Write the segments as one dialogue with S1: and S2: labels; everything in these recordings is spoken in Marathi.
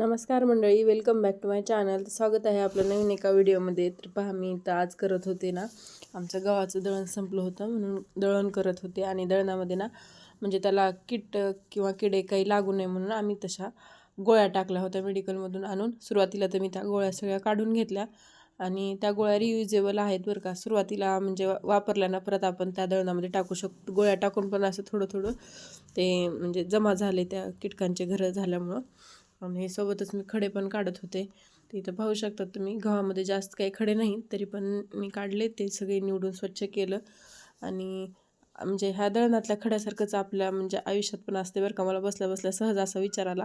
S1: नमस्कार मंडळी welcome back to my channel स्वागत आहे आपलं नवीन एका व्हिडिओमध्ये तर पहा मी तर आज करत होते ना आमचं गव्हाचं दळण संपलं होतं म्हणून दळण करत होते. आणि दळणामध्ये ना म्हणजे त्याला किट किंवा किडे काही लागू नये म्हणून आम्ही तशा गोळ्या टाकल्या होत्या मेडिकलमधून आणून. सुरुवातीला तर मी त्या गोळ्या सगळ्या काढून घेतल्या. आणि त्या गोळ्या रियुजेबल आहेत बरं का. सुरुवातीला म्हणजे वापरल्या वापरल्यानं परत आपण त्या दळणामध्ये टाकू शकतो. गोळ्या टाकून पण असं थोडं थोडं ते म्हणजे जमा झाले त्या कीटकांचे घरं झाल्यामुळं. आणि हे सोबतच मी खडे पण काढत होते. ते इथं पाहू शकता तुम्ही गव्हामध्ये जास्त काही खडे नाही तरी पण मी काढले ते सगळे निवडून स्वच्छ केलं. आणि म्हणजे ह्या दळणातल्या खड्यासारखंच आपल्या म्हणजे आयुष्यात पण असते बरं का. मला बसल्या बसल्या सहज असा विचार आला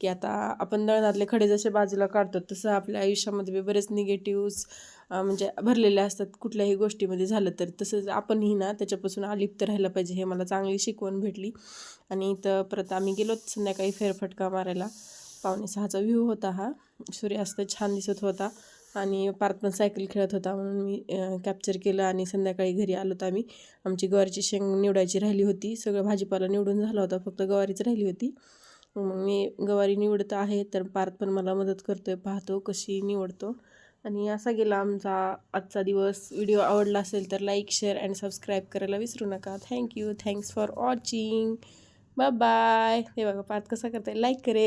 S1: की आता आपण दळणातले खडे जसे बाजूला काढतो तसं आपल्या आयुष्यामध्ये बी बरेच निगेटिव्ज म्हणजे भरलेले असतात. कुठल्याही गोष्टीमध्ये झालं तर तसंच आपणही ना त्याच्यापासून अलिप्त राहायला पाहिजे हे मला चांगली शिकवण भेटली. आणि इथं परत आम्ही गेलो संध्याकाळी फेरफटका मारायला. पावणे सहाचा व्ह्यू होता हा. सूर्यास्त छान दिसत होता आणि पार्थ पण सायकल खेळत होता म्हणून मी कॅप्चर केलं आणि संध्याकाळी घरी आलो तर आम्ही. आमची गवारीची शेंग निवडायची राहिली होती. सगळं भाजीपाला निवडून झाला होता फक्त गवारीच राहिली होती. मग मी गवारी निवडत आहे तर पार्थ पण मला मदत करतो आहे पाहतो कशी निवडतो. आणि असा गेला आमचा आजचा दिवस व्हिडिओ आवडला असेल तर लाईक शेअर अँड सबस्क्राईब करायला विसरू नका. Thank you thanks for watching bye bye हे बघा पात कसा करताय लाईक करे